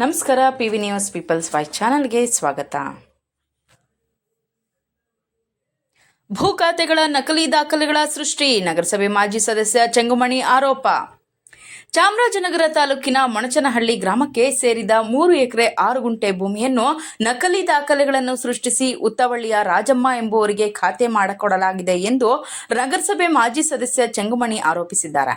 ನಮಸ್ಕಾರ P V news people's voice ಚಾನಲ್ಗೆ ಸ್ವಾಗತ. ಭೂ ಖಾತೆಗಳ ನಕಲಿ ದಾಖಲೆಗಳ ಸೃಷ್ಟಿ, ನಗರಸಭೆ ಮಾಜಿ ಸದಸ್ಯ ಚೆಂಗುಮಣಿ ಆರೋಪ. ಚಾಮರಾಜನಗರ ತಾಲೂಕಿನ ಮೊಣಚನಹಳ್ಳಿ ಗ್ರಾಮಕ್ಕೆ ಸೇರಿದ ಮೂರು ಎಕರೆ ಆರು ಗುಂಟೆ ಭೂಮಿಯನ್ನು ನಕಲಿ ದಾಖಲೆಗಳನ್ನು ಸೃಷ್ಟಿಸಿ ಉತ್ತವಳ್ಳಿಯ ರಾಜಮ್ಮ ಎಂಬುವರಿಗೆ ಖಾತೆ ಮಾಡಿಕೊಡಲಾಗಿದೆ ಎಂದು ನಗರಸಭೆ ಮಾಜಿ ಸದಸ್ಯ ಚೆಂಗುಮಣಿ ಆರೋಪಿಸಿದ್ದಾರೆ.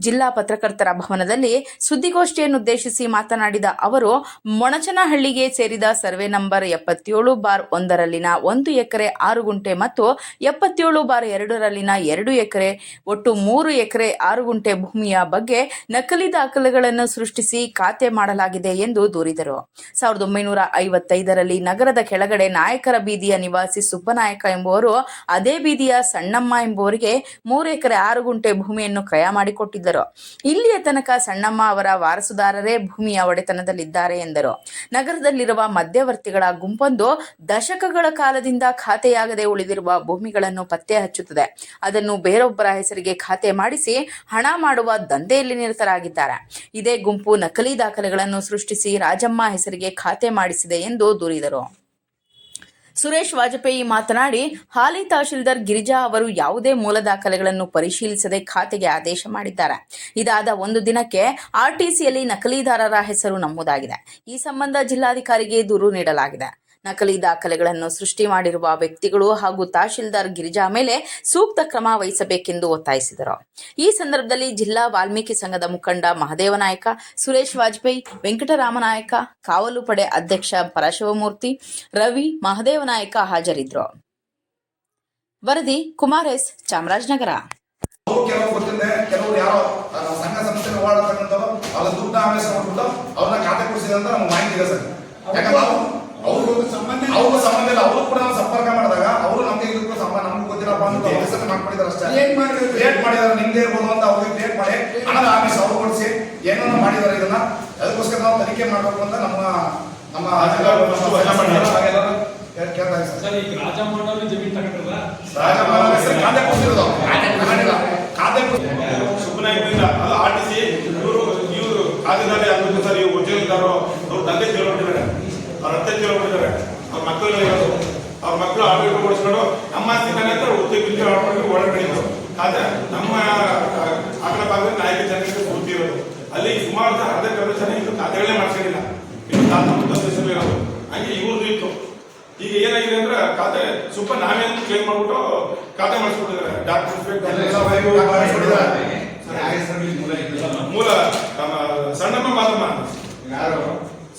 ಜಿಲ್ಲಾ ಪತ್ರಕರ್ತರ ಭವನದಲ್ಲಿ ಸುದ್ದಿಗೋಷ್ಠಿಯನ್ನುದ್ದೇಶಿಸಿ ಮಾತನಾಡಿದ ಅವರು, ಮೊಣಚನಹಳ್ಳಿಗೆ ಸೇರಿದ ಸರ್ವೆ ನಂಬರ್ ಎಪ್ಪತ್ತೇಳು ಬಾರ್ ಒಂದರಲ್ಲಿನ ಒಂದು ಎಕರೆ ಆರು ಗುಂಟೆ ಮತ್ತು ಎಪ್ಪತ್ತೇಳು ಬಾರ್ ಎರಡರಲ್ಲಿನ ಎರಡು ಎಕರೆ, ಒಟ್ಟು ಮೂರು ಎಕರೆ ಆರು ಗುಂಟೆ ಭೂಮಿಯ ಬಗ್ಗೆ ನಕಲಿ ದಾಖಲೆಗಳನ್ನು ಸೃಷ್ಟಿಸಿ ಖಾತೆ ಮಾಡಲಾಗಿದೆ ಎಂದು ದೂರಿದರು. ಸಾವಿರದ ಒಂಬೈನೂರ ಐವತ್ತೈದರಲ್ಲಿ ನಗರದ ಕೆಳಗಡೆ ನಾಯಕರ ಬೀದಿಯ ನಿವಾಸಿ ಸುಬ್ಬನಾಯಕ ಎಂಬುವರು, ಅದೇ ಬೀದಿಯ ಸಣ್ಣಮ್ಮ ಎಂಬುವರಿಗೆ ಮೂರು ಎಕರೆ ಆರು ಗುಂಟೆ ಭೂಮಿಯನ್ನು ಕ್ರಯ ಮಾಡಿಕೊಟ್ಟಿದ್ದರು. ಇಲ್ಲಿಯ ತನಕ ಸಣ್ಣಮ್ಮ ಅವರ ವಾರಸುದಾರರೇ ಭೂಮಿಯ ಒಡೆತನದಲ್ಲಿದ್ದಾರೆ ಎಂದರು. ನಗರದಲ್ಲಿರುವ ಮಧ್ಯವರ್ತಿಗಳ ಗುಂಪೊಂದು ದಶಕಗಳ ಕಾಲದಿಂದ ಖಾತೆಯಾಗದೆ ಉಳಿದಿರುವ ಭೂಮಿಗಳನ್ನು ಪತ್ತೆ ಹಚ್ಚುತ್ತದೆ. ಅದನ್ನು ಬೇರೊಬ್ಬರ ಹೆಸರಿಗೆ ಖಾತೆ ಮಾಡಿಸಿ ಹಣ ಮಾಡುವ ದಂಧೆಯಲ್ಲಿ ನಿರತರಾಗಿದ್ದಾರೆ ಇದೇ ಗುಂಪು ನಕಲಿ ದಾಖಲೆಗಳನ್ನು ಸೃಷ್ಟಿಸಿ ರಾಜಮ್ಮ ಹೆಸರಿಗೆ ಖಾತೆ ಮಾಡಿಸಿದೆ ಎಂದು ದೂರಿದರು. ಸುರೇಶ್ ವಾಜಪೇಯಿ ಮಾತನಾಡಿ, ಹಾಲಿ ತಹಶೀಲ್ದಾರ್ ಗಿರಿಜಾ ಅವರು ಯಾವುದೇ ಮೂಲ ದಾಖಲೆಗಳನ್ನು ಪರಿಶೀಲಿಸದೆ ಖಾತೆಗೆ ಆದೇಶ ಮಾಡಿದ್ದಾರೆ. ಇದಾದ ಒಂದು ದಿನಕ್ಕೆ ಆರ್ಟಿಸಿಯಲ್ಲಿ ನಕಲಿದಾರರ ಹೆಸರು ನಮೂದಾಗಿದೆ. ಈ ಸಂಬಂಧ ಜಿಲ್ಲಾಧಿಕಾರಿಗೆ ದೂರು ನೀಡಲಾಗಿದೆ. ನಕಲಿ ದಾಖಲೆಗಳನ್ನು ಸೃಷ್ಟಿ ಮಾಡಿರುವ ವ್ಯಕ್ತಿಗಳು ಹಾಗೂ ತಹಶೀಲ್ದಾರ್ ಗಿರಿಜಾ ಮೇಲೆ ಸೂಕ್ತ ಕ್ರಮ ವಹಿಸಬೇಕೆಂದು ಒತ್ತಾಯಿಸಿದರು. ಈ ಸಂದರ್ಭದಲ್ಲಿ ಜಿಲ್ಲಾ ವಾಲ್ಮೀಕಿ ಸಂಘದ ಮುಖಂಡ ಮಹದೇವನಾಯಕ ಸುರೇಶ್ ವಾಜಪೇಯಿ ವೆಂಕಟರಾಮನಾಯಕ ಕಾವಲು ಪಡೆ ಅಧ್ಯಕ್ಷ ಪರಶಿವಮೂರ್ತಿ, ರವಿ ಮಹದೇವನಾಯಕ ಹಾಜರಿದ್ದರು. ವರದಿ ಕುಮಾರ್ ಎಸ್. ಚಾಮರಾಜನಗರ. ಅವರು ಸಂಬಂಧ ಅವ್ರಿಗೂ ಸಂಬಂಧ ಇಲ್ಲ. ಅವರು ಕೂಡ ನಾವು ಸಂಪರ್ಕ ಮಾಡಿದಾಗ ಅವರು ನಮ್ಗೆ ಇದಕ್ಕೂ ಸಂಬಂಧ ನಮ್ಗೆ ಗೊತ್ತಿರಪ್ಪ ಅಂತ ಹೆಸರು ಮಾಡ್ಕೊಂಡಿದ್ದಾರೆ ಅಷ್ಟೇ. ಏನ್ ಮಾಡಿದ್ರು? ಕ್ರಿಯೇಟ್ ಮಾಡಿದಾರೆ ನಿಮ್ದೇ ಇರ್ಬೋದು ಅಂತ ಅವ್ರಿಗೆ ಕ್ರಿಯೇಟ್ ಮಾಡಿ. ಆಮೇಲೆ ಆಫೀಸ್ ಅವ್ರು ಕೊಡಿಸಿ. ಏನನ್ನ ಮಾಡಿದ್ದಾರೆ ಇದನ್ನ. ಅದಕ್ಕೋಸ್ಕರ ನಾವು ತನಿಖೆ ಮಾಡಬೇಕು ಅಂತ ನಮ್ಮ ನಮ್ಮ ಕೇಳ್ತಾ ಸರ್ ಸರ್ ಈಗ ರಾಜಮ್ಮನವರು ಜಮೀನ್ ತಗೊಂಡ್ರಲ್ಲ ರಾಜಮಹಾರಾಜ ಹೆಸರು ಖಾತೆ ಕೊಡ್ತಿರೋದು ಮಾಡಿಲ್ಲ. ಖಾತೆ ಕೊಡ್ತಿರೋದು ಸುಮ್ಮನಾಗಿದ್ದಿಲ್ಲ ಅದು ಆರ್ ಟಿ ಸಿ ಇವರು ಇವರು ಖಾತೆದಾರಿ ಆಗ್ಬೇಕು ಸರ್ ಇವ್ರು ಉದ್ಯೋಗದಾರರು ಅವ್ರ ತಂದೆ ತಿಳ್ಕೊಂಡಿದ್ದಾರೆ ಅವ್ರ ಅತ್ತೆ ತಿಳ್ಕೊಂಡಿದ್ದಾರೆ ಅವ್ರ ಮಕ್ಕಳು ಇರೋದು ಅವ್ರ ಮಕ್ಕಳು ಆಡಳಿತ ಕೊಡಿಸ್ಕೊಂಡು ನಮ್ಮ ಆಸ್ತಿನ ಉದ್ಯೋಗ ಆಡ್ಕೊಂಡು ಒಳಗಡಿದ್ರು ಆದ್ರೆ ನಮ್ಮ ಆಕಳ ಭಾಗದಲ್ಲಿ ನಾಯಕ ಜನರಿಗೆ ಬುದ್ಧಿ ಇರೋದು. ಅಲ್ಲಿ ಸುಮಾರು ಅರ್ಧ ಅರ್ಧಕ್ಕರ್ಧ ಜನ ಇದು ಖಾತೆಗಳೇ ಮಾಡ್ಸಂಗಿಲ್ಲ ಇರೋದು. ಹಂಗೆ ಇವ್ರದ್ದು ಇತ್ತು. ಈಗ ಏನಾಗಿದೆ ಅಂದ್ರೆ ಖಾತೆ ಸುಪ್ಪ ಅಂತ ಕ್ಲೇಮ್ ಮಾಡ್ಬಿಟ್ಟು ಖಾತೆ ಮಾಡಿಸ್ಬಿಟ್ಟಿದ್ದಾರೆ. ಡಾಕ್ಟರ್. ಮೂಲ ನಮ್ಮ ಸಣ್ಣಮ್ಮ ಯಾರು?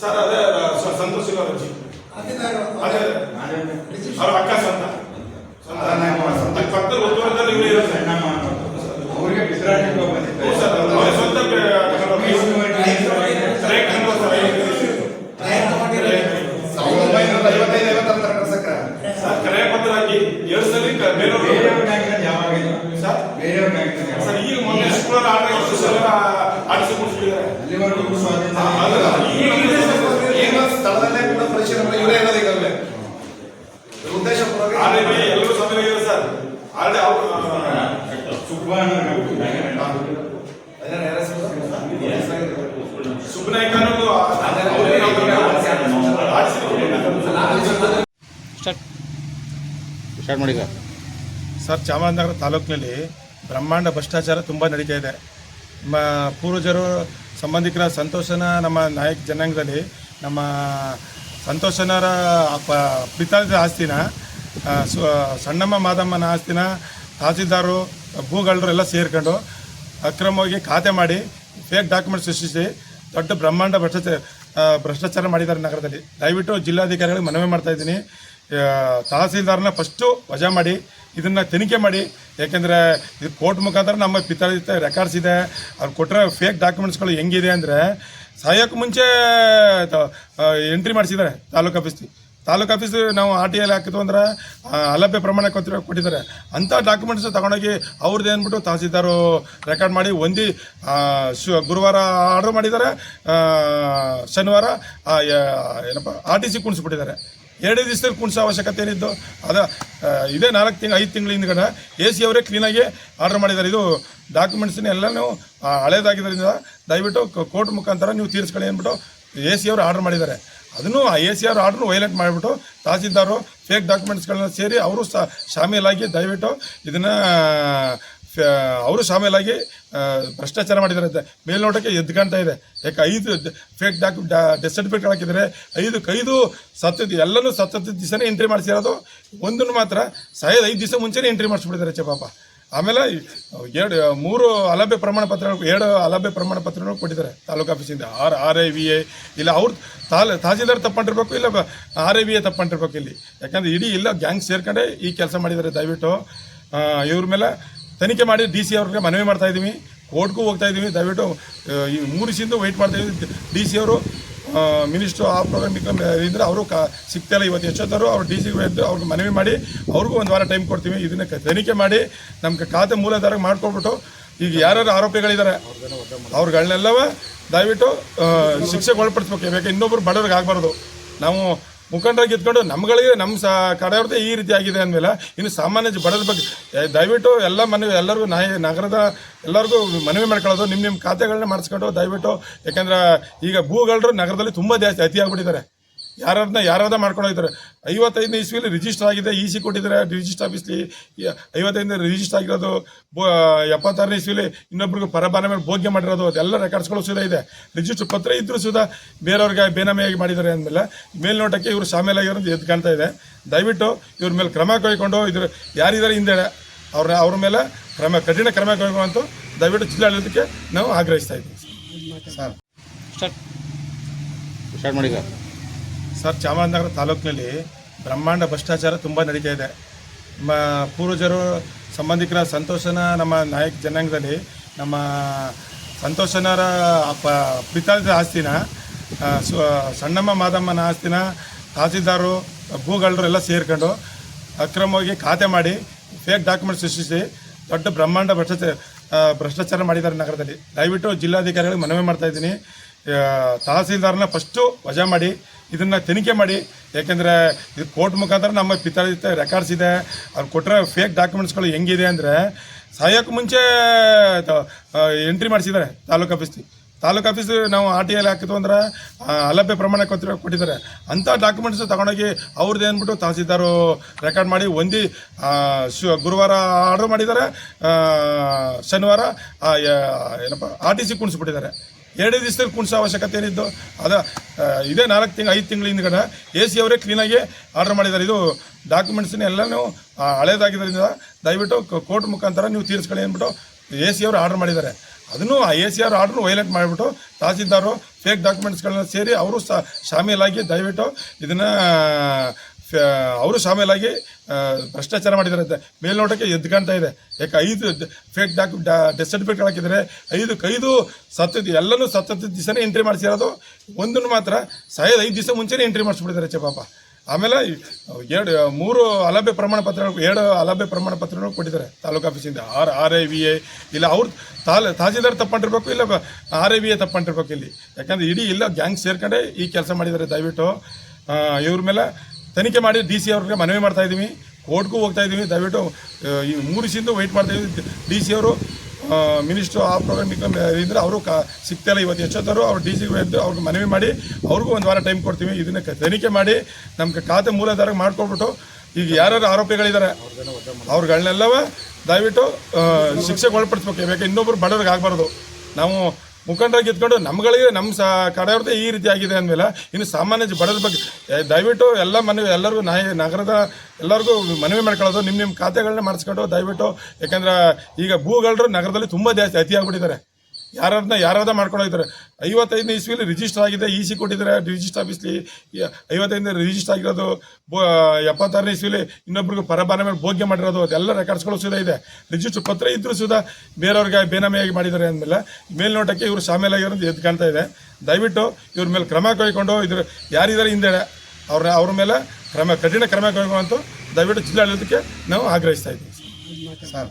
ಸರ್ ಅದೇ ಸಂತೋಷ್ ಇರೋ ಅಜ್ಜಿ? ಅದೇ ಅವ್ರ ಅಕ್ಕ ಸಂತ. ಸಂತ. ಪಕ್ಕದಲ್ಲಿ ಒತ್ತುವರಿದಲ್ಲಿ ಇವರೇ ಇರೋದು ಅವ್ರಿಗೆ ಬಿಸಿರಾಟಕ್ಕೆ ಹೌದು ಬಂದಿದ್ದಾರೆ ಸರ್, ಅವ್ರ ಸ್ವಂತ ಬೆ- ರೇಟ್ ಅನ್ನು ಸರ್ ಐದು ಸಾವಿರದ ಒಂಬೈನೂರ ಐವತ್ತೈದು ಐವತ್ತಾರು ತನಕ ಸರ್ ಸರ್ ಕರೆ ಪತ್ರ ಹಾಕಿ ಎರಡು ಸಲ ಕ- ಬೇರೆಯವ್ರು ಬೇರೆಯವ್ರನ್ನಾಗಿರೋದು ಯಾವಾಗಿಲ್ಲ ಸರ್ ಬೇರೆಯವ್ರನ್ನಾಗಿರೋದು ಸರ್ ಈಗ ಮೊನ್ನೆ ಶುಕ್ರವಾರ ಆರ್ಡರ್ ಎಷ್ಟು ಸಲ ಆಡಿಸಿ ಕೊಡಿಸ್ಬಿಟ್ಟಿದ್ದಾರೆ ಅಲ್ಲಿವರೆಗೂ ಸ್ವಾಧೀನ ಅಲ್ಲ, ಈಗ ನಮ್ಗೆ ಏನು ಸ್ಥಳದಲ್ಲೇ ಕೂಡ ಪರಿಶೀಲನೆ ಮಾಡಿ ಇವರೇ ಇರೋದು ಈಗಾಗಲೇ ಉದ್ದೇಶಪೂರ್ವಕ ಆಲ್ರೆಡಿ ಎಲ್ಲರೂ ಸಮಯ ಇದೆ ಸರ್ ಆಲ್ರೆಡಿ ಅವರು ಸ್ಟಾರ್ಟ್ ಮಾಡಿ ಸರ್ ಸರ್ ಚಾಮರಾಜನಗರ ತಾಲೂಕಿನಲ್ಲಿ ಬ್ರಹ್ಮಾಂಡ ಭ್ರಷ್ಟಾಚಾರ ತುಂಬ ನಡೀತಾ ಇದೆ. ನಮ್ಮ ಪೂರ್ವಜರು ಸಂಬಂಧಿಕರ ಸಂತೋಷನ ನಮ್ಮ ನಾಯಕ ಜನಾಂಗದಲ್ಲಿ ನಮ್ಮ ಸಂತೋಷನರ ಪ- ಪಿತಾದ ಆಸ್ತಿನ ಸಣ್ಣಮ್ಮ, ಮಾದಮ್ಮನ ಆಸ್ತಿನ ತಹಸೀಲ್ದಾರು ಭೂಗಳರು ಎಲ್ಲ ಸೇರ್ಕೊಂಡು ಅಕ್ರಮವಾಗಿ ಖಾತೆ ಮಾಡಿ ಫೇಕ್ ಡಾಕ್ಯುಮೆಂಟ್ ಸೃಷ್ಟಿಸಿ, ದೊಡ್ಡ ಬ್ರಹ್ಮಾಂಡ ಭ್ರಷ್ಟಾಚಾರ ಭ್ರಷ್ಟಾಚಾರ ಮಾಡಿದ್ದಾರೆ ನಗರದಲ್ಲಿ. ದಯವಿಟ್ಟು ಜಿಲ್ಲಾಧಿಕಾರಿಗಳಿಗೆ ಮನವಿ ಮಾಡ್ತಾ ಇದ್ದೀನಿ. ತಹಸೀಲ್ದಾರನ ಫಸ್ಟು ವಜಾ ಮಾಡಿ, ಇದನ್ನು ತನಿಖೆ ಮಾಡಿ. ಯಾಕೆಂದರೆ ಇದು ಕೋರ್ಟ್ ಮುಖಾಂತರ ನಮ್ಮ ಪಿತಾದ ರೆಕಾರ್ಡ್ಸ್ ಇದೆ. ಅವ್ರು ಕೊಟ್ಟರೆ ಫೇಕ್ ಡಾಕ್ಯುಮೆಂಟ್ಸ್ಗಳು ಹೆಂಗಿದೆ ಅಂದರೆ ಸಾಯೋಕ್ಕೆ ಮುಂಚೆ ಎಂಟ್ರಿ ಮಾಡಿಸಿದ್ದಾರೆ ತಾಲೂಕು ಆಫೀಸ್ ತಾಲೂಕು ಆಫೀಸ್ ನಾವು ಆರ್ ಟಿ ಎಲ್ ಹಾಕಿದ್ವು ಅಂದ್ರೆ ಅಲಭ್ಯ ಪ್ರಮಾಣ ಕೊಟ್ಟಿರೋ ಕೊಟ್ಟಿದ್ದಾರೆ. ಅಂಥ ಡಾಕ್ಯುಮೆಂಟ್ಸ್ ತಗೊಂಡೋಗಿ ಅವ್ರದ್ದು ಏನ್ಬಿಟ್ಟು ತಹಸೀಲ್ದಾರು ರೆಕಾರ್ಡ್ ಮಾಡಿ ಒಂದಿ ಶು, ಗುರುವಾರ ಆರ್ಡರ್ ಮಾಡಿದ್ದಾರೆ. ಶನಿವಾರ ಏನಪ್ಪ ಆರ್ ಟಿ ಸಿ ಕುಣಿಸ್ಬಿಟ್ಟಿದ್ದಾರೆ ಎರಡೇ ದಿವಸದಲ್ಲಿ ಕುಣಿಸೋ ಅವಶ್ಯಕತೆ ಏನಿದ್ದು? ಅದ ಇದೇ ನಾಲ್ಕು ತಿಂಗಳು ಐದು ತಿಂಗಳ ಹಿಂದ್ಗಡೆ ಎ ಸಿ ಅವರೇ ಕ್ಲೀನಾಗಿ ಆರ್ಡರ್ ಮಾಡಿದ್ದಾರೆ. ಇದು ಡಾಕ್ಯುಮೆಂಟ್ಸ್ನ ಎಲ್ಲನೂ ಹಳೇದಾಗಿದ್ದರಿಂದ ದಯವಿಟ್ಟು ಕೋರ್ಟ್ ಮುಖಾಂತರ ನೀವು ತೀರಿಸ್ಕೊಳ್ಳಿ ಅಂದ್ಬಿಟ್ಟು ಎ ಸಿ ಅವರು ಆರ್ಡರ್ ಮಾಡಿದ್ದಾರೆ. ಅದನ್ನು ಆ ಎ ಸಿ ಅವರು ಆರ್ಡ್ರು ವೈಲೇಟ್ ಮಾಡಿಬಿಟ್ಟು ತಹಸೀಲ್ದಾರು ಫೇಕ್ ಡಾಕ್ಯುಮೆಂಟ್ಸ್ಗಳನ್ನ ಸೇರಿ ಅವರು ಸಹ ಶಾಮೀಲಾಗಿ ದಯವಿಟ್ಟು ಇದನ್ನು ಅವರು ಶಾಮೀಲಾಗಿ ಭ್ರಷ್ಟಾಚಾರ ಮಾಡಿದ್ದಾರೆ ಅಂತ. ಮೇಲ್ನೋಟಕ್ಕೆ ಎದ್ದು ಕಾಣ್ತಾ ಇದೆ. ಯಾಕೆ ಐದು ಫೇಕ್ ಡಾಕ್ಯು ಡೆತ್ ಸರ್ಟಿಫಿಕೇಟ್ ಹಾಕಿದ್ದಾರೆ ಐದು ಕೈದು ಸತ್ತದ ಎಲ್ಲನೂ ಸತ್ತದ ದಿವಸನೇ ಎಂಟ್ರಿ ಮಾಡಿಸಿರೋದು. ಒಂದನ್ನು ಮಾತ್ರ ಸಾಯದ ಐದು ದಿವಸ ಮುಂಚೆನೇ ಎಂಟ್ರಿ ಮಾಡಿಸ್ಬಿಟ್ಟಿದ್ದಾರೆ ಚೆ ಪಾಪ. ಆಮೇಲೆ ಎರಡು, ಮೂರು ಅಲಭ್ಯ ಪ್ರಮಾಣ ಪತ್ರಗಳು ಎರಡು ಅಲಭ್ಯ ಪ್ರಮಾಣ ಪತ್ರಗಳು ಕೊಟ್ಟಿದ್ದಾರೆ ತಾಲೂಕು ಆಫೀಸಿಂದ. R R I V A, ಇಲ್ಲ ಅವ್ರು ತಾಲ್, ತಹಸೀಲ್ದಾರ್ ತಪ್ಪಂಟಿರ್ಬೇಕು, ಇಲ್ಲ ಆರ್ ಐ ವಿ ಎ ತಪ್ಪಂಟಿರ್ಬೇಕು ಇಲ್ಲಿ. ಯಾಕಂದ್ರೆ ಇಡೀ ಇಲ್ಲ ಗ್ಯಾಂಗ್ ಸೇರ್ಕೊಂಡೆ ಈ ಕೆಲಸ ಮಾಡಿದ್ದಾರೆ. ದಯವಿಟ್ಟು ಇವ್ರ ಮೇಲೆ ತನಿಖೆ ಮಾಡಿ ಡಿ ಸಿ ಅವ್ರಿಗೆ ಮನವಿ ಮಾಡ್ತಾ ಇದ್ದೀವಿ ಕೋರ್ಟ್ಗೂ ಹೋಗ್ತಾ ಇದ್ದೀವಿ ದಯವಿಟ್ಟು ಈ ಮೂರು ದಿವಸದಿಂದ ವೆಯ್ಟ್ ಮಾಡ್ತಾ ಇದ್ದೀವಿ ಡಿ ಸಿ ಅವರು ಮಿನಿಸ್ಟ್ರು ಆ ಪ್ರೋಗ್ರಾಮ್ ಇದ್ರೆ ಅವರು ಕಾ ಸಿಗ್ತಾಯಿಲ್ಲ ಇವತ್ತು ಎಷ್ಟೊತ್ತಾರು ಅವ್ರು ಡಿ ಸಿಗೆ ಅವ್ರಿಗೆ ಮನವಿ ಮಾಡಿ, ಅವ್ರಿಗೂ ಒಂದು ವಾರ ಟೈಮ್ ಕೊಡ್ತೀವಿ. ಇದನ್ನ ತನಿಖೆ ಮಾಡಿ ನಮ್ಮ ಖಾತೆ ಮೂಲಧಾರ ಮಾಡ್ಕೊಬಿಟ್ಟು ಈಗ ಯಾರ್ಯಾರು ಆರೋಪಿಗಳಿದ್ದಾರೆ ಅವ್ರುಗಳನ್ನೆಲ್ಲವ ದಯವಿಟ್ಟು ಶಿಕ್ಷೆಗೆ ಒಳಪಡಿಸ್ಬೇಕು ಯಾಕೆ ಇನ್ನೊಬ್ರು ಬಡವ್ರಿಗೆ ಆಗಬಾರ್ದು. ನಾವು ಮುಖಂಡರಾಗಿ ಇದ್ಕೊಂಡು ನಮ್ಗಳಿಗೆ ನಮ್ಮ ಸ ಕಡೆಯವ್ರದ್ದೇ ಈ ರೀತಿ ಆಗಿದೆ ಅಂದಮೇಲೆ ಇನ್ನು ಸಾಮಾನ್ಯ ಬಡದ ಬಗ್ಗೆ ದಯವಿಟ್ಟು ಎಲ್ಲ ಮನವಿ, ಎಲ್ಲರಿಗೂ ನಾಯಿ, ನಗರದ ಎಲ್ಲರಿಗೂ ಮನವಿ ಮಾಡ್ಕೊಳ್ಳೋದು ನಿಮ್ಮ ನಿಮ್ಮ ಖಾತೆಗಳನ್ನ ಮಾಡಿಸ್ಕೊಂಡು ದಯವಿಟ್ಟು, ಯಾಕಂದ್ರೆ ಈಗ ಭೂಗಳರು ನಗರದಲ್ಲಿ ತುಂಬ ಜಾಸ್ತಿ ಅತಿ ಆಗ್ಬಿಟ್ಟಿದ್ದಾರೆ ಯಾರನ್ನ ಯಾರಾದ ಮಾಡ್ಕೊಂಡು ಇದ್ದಾರೆ ಐವತ್ತೈದನೇ ಇಸ್ವಿಲಿ ರಿಜಿಸ್ಟರ್ ಆಗಿದೆ ಇ ಸಿ ಕೊಟ್ಟಿದ್ದಾರೆ ರಿಜಿಸ್ಟರ್ ಆಫೀಸ್ಲಿ ಐವತ್ತೈದನೇ ರಿಜಿಸ್ಟರ್ ಆಗಿರೋದು, ಬೋ- ಎಪ್ಪತ್ತಾರನೇ ಇಸ್ವಿಲಿ ಇನ್ನೊಬ್ರಿಗೆ ಪರಬಾನ ಮೇಲೆ ಭೋಗ್ಯ ಮಾಡಿರೋದು, ಅದೆಲ್ಲ ರೆಕಾರ್ಡ್ಸ್ಗಳು ಸುಧಾ ಇದೆ. ರಿಜಿಸ್ಟರ್ ಪತ್ರ ಇದ್ದರೂ ಸುಧಾ ಬೇರೆಯವ್ರಿಗೆ ಬೇನಾಮಿಯಾಗಿ ಮಾಡಿದ್ದಾರೆ ಅಂದಮೇಲೆ, ಮೇಲ್ನೋಟಕ್ಕೆ ಇವರು ಶಾಮೀಲಾಗಿರೋದು ಎದ್ದು ಕಾಣ್ತಾ ಇದೆ. ದಯವಿಟ್ಟು ಇವ್ರ ಮೇಲೆ ಕ್ರಮ ಕೈಗೊಂಡು ಇದ್ರ, ಯಾರಿದ್ದಾರೆ ಹಿಂದೆ ಅವ್ರ ಅವ್ರ ಮೇಲೆ ಕ್ರಮ, ಕಠಿಣ ಕ್ರಮ ಕೈಗೊಂಡು ದಯವಿಟ್ಟು ಜಿಲ್ಲಾಡಳಿತಕ್ಕೆ ನಾವು ಆಗ್ರಹಿಸ್ತಾ ಇದ್ದೀವಿ. ಸರ್ ಸ್ಟಾರ್ಟ್ ಮಾಡಿ ಸರ್ ಸರ್, ಚಾಮರಾಜನಗರ ತಾಲೂಕಿನಲ್ಲಿ ಬ್ರಹ್ಮಾಂಡ ಭ್ರಷ್ಟಾಚಾರ ತುಂಬ ನಡೀತಾ ಇದೆ. ನಮ್ಮ ಪೂರ್ವಜರು, ಸಂಬಂಧಿಕರ ಸಂತೋಷನ ನಮ್ಮ ನಾಯಕ ಜನಾಂಗದಲ್ಲಿ, ನಮ್ಮ ಸಂತೋಷನರ ಪ ಆಸ್ತಿನ ಸಣ್ಣಮ್ಮ ಮಾದಮ್ಮನ ಆಸ್ತಿನ ತಹಸೀಲ್ದಾರು ಭೂಗಳರು ಎಲ್ಲ ಸೇರ್ಕೊಂಡು ಅಕ್ರಮವಾಗಿ ಖಾತೆ ಮಾಡಿ ಫೇಕ್ ಡಾಕ್ಯುಮೆಂಟ್ ಸೃಷ್ಟಿಸಿ ದೊಡ್ಡ ಬ್ರಹ್ಮಾಂಡ ಭ್ರಷ್ಟಾಚಾರ ಭ್ರಷ್ಟಾಚಾರ ಮಾಡಿದ್ದಾರೆ ನಗರದಲ್ಲಿ. ದಯವಿಟ್ಟು ಜಿಲ್ಲಾಧಿಕಾರಿಗಳಿಗೆ ಮನವಿ ಮಾಡ್ತಾ ಇದ್ದೀನಿ. ತಹಸೀಲ್ದಾರನ್ನ ತಹಸೀಲ್ದಾರ್ನ ಫಸ್ಟು ವಜಾ ಮಾಡಿ ಇದನ್ನ ತನಿಖೆ ಮಾಡಿ. ಯಾಕೆಂದರೆ ಇದು ಕೋರ್ಟ್ ಮುಖಾಂತರ ನಮ್ಮ ಪಿತಾಜಿತ ರೆಕಾರ್ಡ್ಸ್ ಇದೆ. ಅವ್ರು ಕೊಟ್ಟರೆ ಫೇಕ್ ಡಾಕ್ಯುಮೆಂಟ್ಸ್ಗಳು ಹೆಂಗಿದೆ ಅಂದರೆ ಸಾಯೋಕ್ಕೆ ಮುಂಚೆ ಎಂಟ್ರಿ ಮಾಡಿಸಿದ್ದಾರೆ ತಾಲೂಕು ಆಫೀಸ್ಗೆ ತಾಲೂಕು ಆಫೀಸ್ ನಾವು ಆರ್ ಟಿ ಐಲಿ ಹಾಕಿದ್ವು ಅಂದ್ರೆ ಅಲಭ್ಯ ಪ್ರಮಾಣ ಕೊಟ್ಟಿರೋ ಕೊಟ್ಟಿದ್ದಾರೆ. ಅಂಥ ಡಾಕ್ಯುಮೆಂಟ್ಸ್ ತಗೊಂಡೋಗಿ ಅವ್ರದ್ದು ಏನ್ಬಿಟ್ಟು ತಹಸೀಲ್ದಾರು ರೆಕಾರ್ಡ್ ಮಾಡಿ ಒಂದಿ ಗುರುವಾರ ಆರ್ಡರ್ ಮಾಡಿದ್ದಾರೆ. ಶನಿವಾರ ಏನಪ್ಪ ಆರ್ ಟಿ ಸಿ ಕುಣಿಸ್ಬಿಟ್ಟಿದ್ದಾರೆ ಎರಡೇ ದಿವಸದಲ್ಲಿ ಕುಣಿಸೋ ಅವಶ್ಯಕತೆ ಏನಿದ್ದು? ಅದ ಇದೇ ನಾಲ್ಕು ತಿಂಗಳು ಐದು ತಿಂಗಳ ಹಿಂದ್ಗಡೆ ಎ ಸಿ ಅವರೇ ಕ್ಲೀನಾಗಿ ಆರ್ಡರ್ ಮಾಡಿದ್ದಾರೆ. ಇದು ಡಾಕ್ಯುಮೆಂಟ್ಸ್ನ ಎಲ್ಲನೂ ಹಳೇದಾಗಿದ್ದರಿಂದ ದಯವಿಟ್ಟು ಕೋರ್ಟ್ ಮುಖಾಂತರ ನೀವು ತೀರಿಸ್ಕೊಳ್ಳಿ ಅಂದ್ಬಿಟ್ಟು ಎ ಸಿ ಅವರು ಆರ್ಡರ್ ಮಾಡಿದ್ದಾರೆ. ಅದನ್ನು ಆ ಎ ಸಿ ಅವ್ರ ಆರ್ಡ್ರು ವೈಲೇಟ್ ಮಾಡಿಬಿಟ್ಟು ತಹಸೀಲ್ದಾರು ಫೇಕ್ ಡಾಕ್ಯುಮೆಂಟ್ಸ್ಗಳನ್ನ ಸೇರಿ ಅವರು ಶಾಮೀಲಾಗಿ ದಯವಿಟ್ಟು ಇದನ್ನು ಅವರು ಶಾಮೀಲಾಗಿ ಆ, ಭ್ರಷ್ಟಾಚಾರ ಮಾಡಿದ್ದಾರೆ ಅಂತ. ಮೇಲ್ನೋಟಕ್ಕೆ ಎದ್ದು ಇದೆ. ಯಾಕೆ ಐದು ಫೇಕ್ ಡಾಕ್ಯು ಡೆತ್ ಸರ್ಟಿಫಿಕೇಟ್ ಹಾಕಿದ್ದಾರೆ. ಐದು ಕೈದು ಸತ್ತದ ಎಲ್ಲನೂ ಸತ್ತದ ದಿವಸನೇ ಎಂಟ್ರಿ ಮಾಡಿಸಿರೋದು. ಒಂದನ್ನು ಮಾತ್ರ ಸಾಯದ ಐದು ದಿವಸ ಮುಂಚೆನೇ ಎಂಟ್ರಿ ಮಾಡಿಸ್ಬಿಟ್ಟಿದ್ದಾರೆ ಚೆ ಆಮೇಲೆ ಎರಡು ಮೂರು ಅಲಭ್ಯ ಪ್ರಮಾಣ ಪತ್ರಗಳು ಎರಡು ಅಲಭ್ಯ ಪ್ರಮಾಣ ಪತ್ರಗಳು ಕೊಟ್ಟಿದ್ದಾರೆ ತಾಲೂಕು ಆಫೀಸಿಂದ. R R I V A ಇಲ್ಲ ಅವ್ರು ತಾಲ್ ತಹಸೀಲ್ದಾರ್ ತಪ್ಪಂಟಿರ್ಬೇಕು ಇಲ್ಲ ಆರ್ ಐ ವಿ ಎ ತಪ್ಪಂಟಿರ್ಬೇಕು ಇಲ್ಲಿ. ಯಾಕಂದ್ರೆ ಇಡೀ ಇಲ್ಲ ಗ್ಯಾಂಗ್ ಸೇರ್ಕೊಂಡೆ ಈ ಕೆಲಸ ಮಾಡಿದ್ದಾರೆ ದಯವಿಟ್ಟು. ಇವ್ರ ಮೇಲೆ ತನಿಖೆ ಮಾಡಿ ಡಿ ಸಿ ಅವ್ರಿಗೆ ಮನವಿ ಮಾಡ್ತಾ ಇದ್ದೀವಿ. ಕೋರ್ಟ್ಗೂ ಹೋಗ್ತಾ ಇದ್ದೀವಿ. ದಯವಿಟ್ಟು ಈ ಮೂರು ವೆಯ್ಟ್ ಮಾಡ್ತಾ ಇದ್ದೀವಿ. ಡಿ ಸಿ ಅವರು ಮಿನಿಸ್ಟ್ರು ಆ ಪ್ರೋಗ್ರಾಮ್ ಇದ್ರೆ ಅವರು ಕ ಸಿಗ್ತಾಯಿಲ್ಲ ಇವತ್ತು ಎಷ್ಟೊತ್ತಾರು ಅವ್ರು ಡಿ ಸಿಗೆ ಎದ್ದು ಅವ್ರಿಗೆ ಮನವಿ ಮಾಡಿ ಅವ್ರಿಗೂ ಒಂದು ವಾರ ಟೈಮ್ ಕೊಡ್ತೀವಿ. ಇದನ್ನು ತನಿಖೆ ಮಾಡಿ ನಮ್ಗೆ ಖಾತೆ ಮೂಲಧಾರ ಮಾಡ್ಕೊಬಿಟ್ಟು ಈಗ ಯಾರ್ಯಾರು ಆರೋಪಿಗಳಿದ್ದಾರೆ, ಅವ್ರುಗಳನ್ನೆಲ್ಲವ ದಯವಿಟ್ಟು ಶಿಕ್ಷೆಗೆ ಒಳಪಡಿಸ್ಬೇಕು ಇನ್ನೊಬ್ರು ಬಡವ್ರಿಗೆ ಆಗಬಾರ್ದು. ನಾವು ಮುಖಂಡರಾಗಿ ಕಿತ್ಕೊಂಡು ನಮ್ಗಳಿಗೆ ನಮ್ಮ ಸ ಕಡೆಯವ್ರದ್ದೇ ಈ ರೀತಿ ಆಗಿದೆ ಅಂದಮೇಲೆ ಇನ್ನು ಸಾಮಾನ್ಯ ಬಡದ ಬಗ್ಗೆ ದಯವಿಟ್ಟು ಎಲ್ಲ ಮನವಿ, ಎಲ್ಲರಿಗೂ ನಾಯ, ನಗರದ ಎಲ್ಲರಿಗೂ ಮನವಿ ಮಾಡ್ಕೊಳ್ಳೋದು ನಿಮ್ಮ ನಿಮ್ಮ ಖಾತೆಗಳನ್ನ ಮಾಡಿಸ್ಕೊಂಡು ದಯವಿಟ್ಟು, ಯಾಕಂದ್ರೆ ಈಗ ಭೂಗಳರು ನಗರದಲ್ಲಿ ತುಂಬ ಜಾಸ್ತಿ ಅತಿ ಆಗ್ಬಿಟ್ಟಿದ್ದಾರೆ ಯಾರನ್ನ ಯಾರಾದ ಮಾಡ್ಕೊಂಡು ಹೋಗ್ತಾರೆ. ಐವತ್ತೈದನೇ ಇಸ್ವಿಲಿ ರಿಜಿಸ್ಟರ್ ಆಗಿದೆ ಇ ಸಿ ಕೊಟ್ಟಿದ್ದಾರೆ ರಿಜಿಸ್ಟರ್ ಆಫೀಸ್ಲಿ ಐವತ್ತೈದನೇ ರಿಜಿಸ್ಟರ್ ಆಗಿರೋದು ಬೋ ಎಪ್ಪತ್ತಾರನೇ ಇಸ್ವಿಲಿ ಇನ್ನೊಬ್ರಿಗೆ ಪರಬಾನ ಮೇಲೆ ಭೋಗ್ಯ ಮಾಡಿರೋದು ಅದೆಲ್ಲ ರೆಕಾರ್ಡ್ಸ್ಗಳು ಸುಧಾ ಇದೆ. ರಿಜಿಸ್ಟರ್ ಪತ್ರ ಇದ್ದರೂ ಸುಧಾ ಬೇರೆಯವ್ರಿಗೆ ಬೇನಾಮಿಯಾಗಿ ಮಾಡಿದ್ದಾರೆ ಅಂದಮೇಲೆ ಮೇಲ್ನೋಟಕ್ಕೆ ಇವರು ಶಾಮೇಲಾಗಿರೋದು ಎದ್ದು ಕಾಣ್ತಾ ಇದೆ. ದಯವಿಟ್ಟು ಇವ್ರ ಮೇಲೆ ಕ್ರಮ ಕೈಗೊಂಡು ಇದ್ರ ಯಾರಿದ್ದಾರೆ ಹಿಂದೆಡೆ ಅವ್ರ ಅವ್ರ ಮೇಲೆ ಕ್ರಮ ಕಠಿಣ ಕ್ರಮ ಕೈಗೊಂಡು ದಯವಿಟ್ಟು ಜಿಲ್ಲಾಡಳಿತಕ್ಕೆ ನಾವು ಆಗ್ರಹಿಸ್ತಾ ಇದ್ದೀವಿ. ಸರ್.